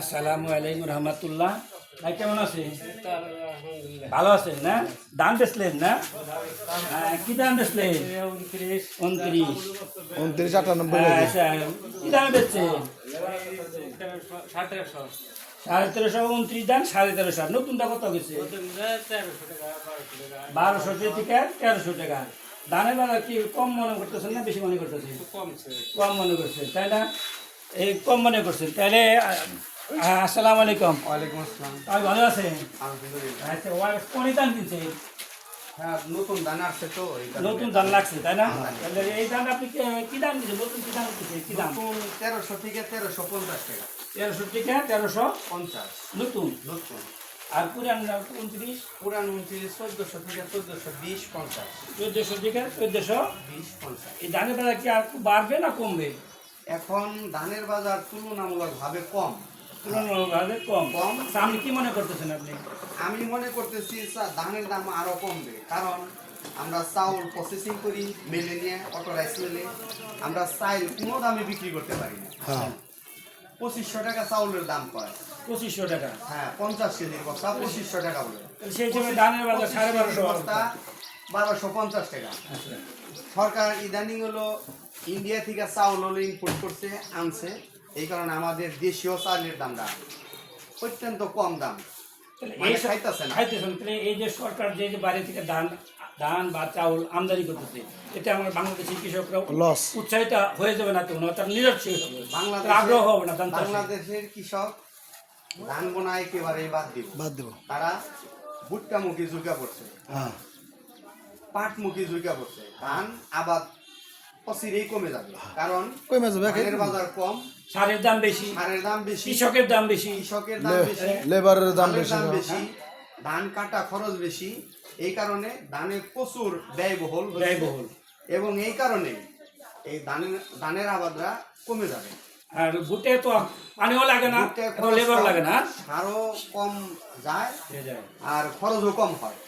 আসসালামু আলাইকুম রহমতুল্লাহ। ভাই কেমন আছেন? ভালো আছেন না? দান বেচলেন না? হ্যাঁ, কি দাম বেচলেন উনত্রিশ। উনত্রিশ। উনত্রিশ আটানব্বই আচ্ছা কি দামে বেচছে সাড়ে তেরোশো। উনত্রিশ দাম সাড়ে তেরোশো। নতুনটা কত গেছে বারোশো থেকে তেরোশো টাকা। দানের বেলা কি কম মনে করতেছেন না বেশি মনে করতেছেন? কম মনে করছেন তাই না? এই কম মনে করছেন। তাহলে আসসালামু আলাইকুম। ওয়ালাইকুম আসসালাম। আমি ভালো আছেন? আলহামদুলিল্লাহ। আচ্ছা কোন হ্যাঁ নতুন দান আসছে তো নতুন দাম লাগছে তাই না? তাহলে এই দাম আপনি কি- দাম দিচ্ছে নতুন কি দাম দিচ্ছে কি দাম তেরোশো থেকে তেরোশো পঞ্চাশ টাকা। তেরোশো টাকা তেরোশো পঞ্চাশ। নতুন। নতুন। আর পুরান উনত্রিশ? পুরান উনত্রিশ চোদ্দশো থেকে চোদ্দশো বিশ পঞ্চাশ। চোদ্দশো টাকা চোদ্দশো বিশ পঞ্চাশ। এই ধানের বাজার কি আর বাড়বে না কমবে? এখন ধানের বাজার তুলনামূলক ভাবে কম। তুলনামূলকভাবে কম। কম। আচ্ছা, আপনি কি মনে করতেছেন আপনি? আমি মনে করতেছি ধানের দাম আরও কমবে। কারণ আমরা চাউল প্রসেসিং করি মেলে নিয়ে অটো রাইস মেলে। আমরা চাইল কোনো দামে বিক্রি করতে পারি না। পঁচিশশো টাকা চাউলের দাম পড়ে পঁচিশশো টাকা। হ্যাঁ পঞ্চাশ কেজির বস্তা পঁচিশশো টাকা বলে। সেই সময় ধানের বাজার সাড়ে বারোশো বস্তা। বারোশো পঞ্চাশ টাকা। আচ্ছা সরকার ইদানিং হলো ইন্ডিয়া থেকে চাউল হলো ইম্পোর্ট করছে আনছে। এই কারণে আমাদের দেশীয় চালের দামটা অত্যন্ত কম দাম। মানে এই যে সরকার যে বাইরে থেকে ধান ধান বা চাউল আমদানি করতেছে এতে আমার বাংলাদেশের কৃষকরা লস উৎসাহিত হয়ে যাবে না তো? তার নিরক্ষীয় হবে বাংলাদেশে আগ্রহ হবে না বাংলাদেশের কৃষক ধান বোনা একেবারেই বাদ দিব। বাদ দেবো। তারা ভুট্টামুখী ঝুঁকা পড়ছে। হ্যাঁ। পাটমুখী ঝুঁকা পড়ছে। ধান আবাদ অচিরেই কমে যাবে। কারণ কমে যাবে ধানের বাজার কম। সারের দাম বেশি। সারের দাম বেশি। কৃষকের দাম বেশি। কৃষকের দাম বেশি। লেবারের দাম বেশি ধান কাটা খরচ বেশি। এই কারণে ধানে প্রচুর ব্যয়বহুল ব্যয়বহুল। এবং এই কারণে এই ধানের ধানের আবাদরা কমে যাবে। আর ভুট্টে তো পানিও লাগে না লেবার লাগে না। সারও কম যায়। আর খরচও কম হয়।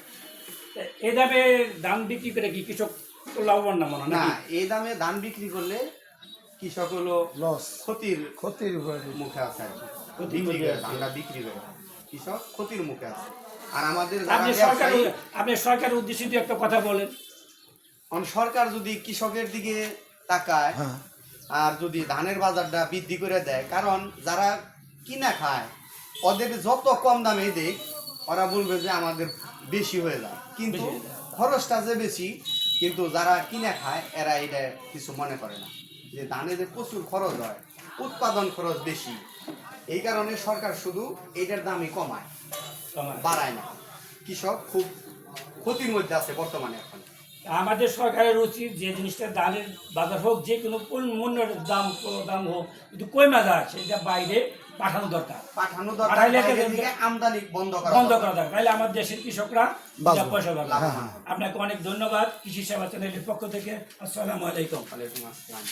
এই দামে ধান বিক্রি করে কি কৃষক লাভবান না মনে হয় না এই দামে ধান বিক্রি করলে কৃষক হলো লস ক্ষতির ক্ষতির মুখে আছে আর কি। ক্ষতির বিক্রি করে ধানটা বিক্রি করে। কৃষক ক্ষতির মুখে আছে। আর আমাদের আপনি সরকার আপনি সরকারের উদ্দেশ্যে দিয়ে একটা কথা বলেন। অন সরকার যদি কৃষকের দিকে তাকায় হ্যাঁ। আর যদি ধানের বাজারটা বৃদ্ধি করে দেয় কারণ যারা কিনা খায় ওদের যত কম দামে দেয় ওরা বলবে যে আমাদের বেশি হয়ে যায়। কিন্তু। খরচটা যে বেশি কিন্তু যারা কিনে খায় এরা এটা কিছু মনে করে না। যে ধানে যে প্রচুর খরচ হয় উৎপাদন খরচ বেশি। এই কারণে সরকার শুধু এটার দামই কমায় বাড়ায় না। কৃষক খুব ক্ষতির মধ্যে আছে বর্তমানে। এখন আমাদের সরকারের উচিত যে জিনিসটা দানের বাজার হোক যে কোনো মূল্যের দাম দাম হোক কিন্তু কই মাজার সেটা বাইরে পাঠানো দরকার। পাঠানো দরকার আমদানি বন্ধ করা বন্ধ দরকার। করা দরকার। তাহলে আমার দেশের কৃষকরা পয়সা পাবে। হ্যাঁ, হ্যাঁ। আপনাকে অনেক ধন্যবাদ কৃষি সেবা চ্যানেলের পক্ষ থেকে। আসসালামু আলাইকুম। ওয়ালাইকুম আসসালাম।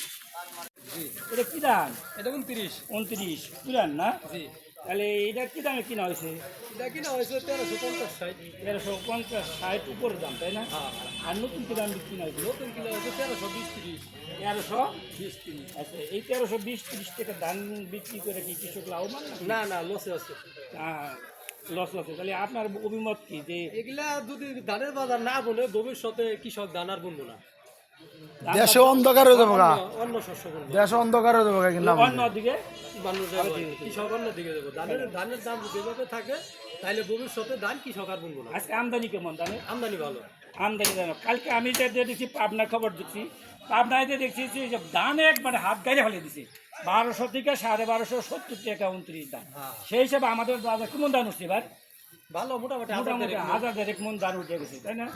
এটা কি দাম? এটা উনত্রিশ। উনত্রিশ। পুরান না? জি। তাহলে এটা কি দামে কিনা হয়েছে? এটা কিনা হয়েছে তেরোশো পঞ্চাশ ষাট। তেরোশো পঞ্চাশ ষাট উপরে দাম তাই না? হ্যাঁ আর নতুন কি দাম কিনা হয়েছে? নতুন কিনা হয়েছে তেরোশো বিশ তিরিশ। তেরোশো বিশ তিরিশ। আচ্ছা এই তেরোশো বিশ তিরিশ টাকা ধান বিক্রি করে কি কৃষক লাভবান না না না লসে আছে। Loss loss. তাহলে আপনার অভিমত কি যে এগুলা যদি ধানের বাজার না বলে ভবিষ্যতে কৃষক ধান আর বুনবো না। দেশে অন্ধকার হয়ে যাব দেশে অন্ধকার হয়ে যাব গা কিন্তু কৃষক যাব। ধানের ধানের দাম থাকে তাহলে ভবিষ্যতে ধান কৃষক আর বুনবো না। আজকে আমদানি কেমন ধানের? আমদানি ভালো। আমদানি জানো কালকে আমি যে দেখছি পাবনার খবর দেখছি পাবনায় যে দেখছি যে ধান একবারে হাত গাড়ি ফেলে দিছে। বারোশো থেকে সাড়ে বারোশো সত্তর টাকা উনত্রিশ দাম। হ্যাঁ। সেই হিসাবে আমাদের বাজার কেমন ধান উঠছে এবার? ভালো মোটামুটি হাজার মোটামুটি হাজার দেড়েক মন ধান উঠে গেছে তাই না?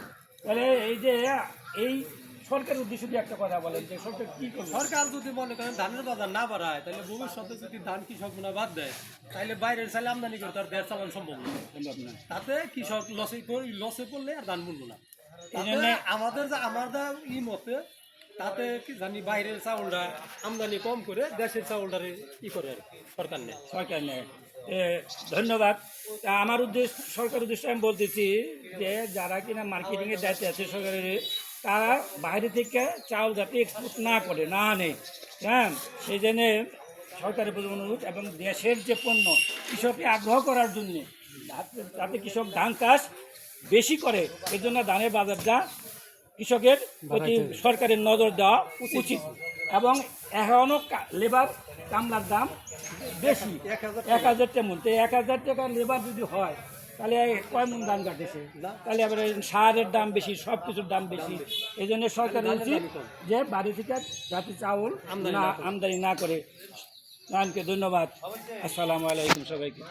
তাহলে এই যে এই সরকারের উদ্দেশ্যে দিয়ে একটা কথা বলেন যে সরকার কি করবে? সরকার যদি মনে করেন ধানের বাজার না বাড়ায় তাহলে ভবিষ্যতে যদি ধান কৃষক গুণা বাদ দেয় তাহলে বাইরের চাইলে আমদানি করে তার দেশ চালানো সম্ভব না। সম্ভব না তাতে কৃষক লসে লসে পড়লে আর ধান বুনবো না। আমাদের যা আমার যা ই মতে তাতে কি জানি বাইরের চাউলটা আমদানি কম করে দেশের চাউলটারে ই করে আর সরকার নেয়। সরকার নেয়। ধন্যবাদ। আমার উদ্দেশ্য সরকার উদ্দেশ্যে আমি বলতেছি যে যারা কিনা মার্কেটিংয়ের দায়িত্বে আছে সরকারের তারা বাইরে থেকে চাউল যাতে এক্সপোর্ট না করে না আনে হ্যাঁ? সেই জন্যে সরকারের প্রতি অনুরোধ এবং দেশের যে পণ্য কৃষককে আগ্রহ করার জন্য যাতে কৃষক ধান চাষ বেশি করে এর জন্য ধানের বাজারটা কৃষকের প্রতি সরকারের নজর দেওয়া উচিত এবং এখনও লেবার কামলার দাম বেশি। এক হাজার তেমন তো এক হাজার টাকা লেবার যদি হয় তাহলে কয় মন দাম কাটেছে তাহলে আবার সারের দাম বেশি সব কিছুর দাম বেশি। এই জন্য সরকারের উচিত যে বাড়ি থেকে যাতে চাউল না আমদানি না করে নামকে ধন্যবাদ। আসসালামু আলাইকুম সবাইকে।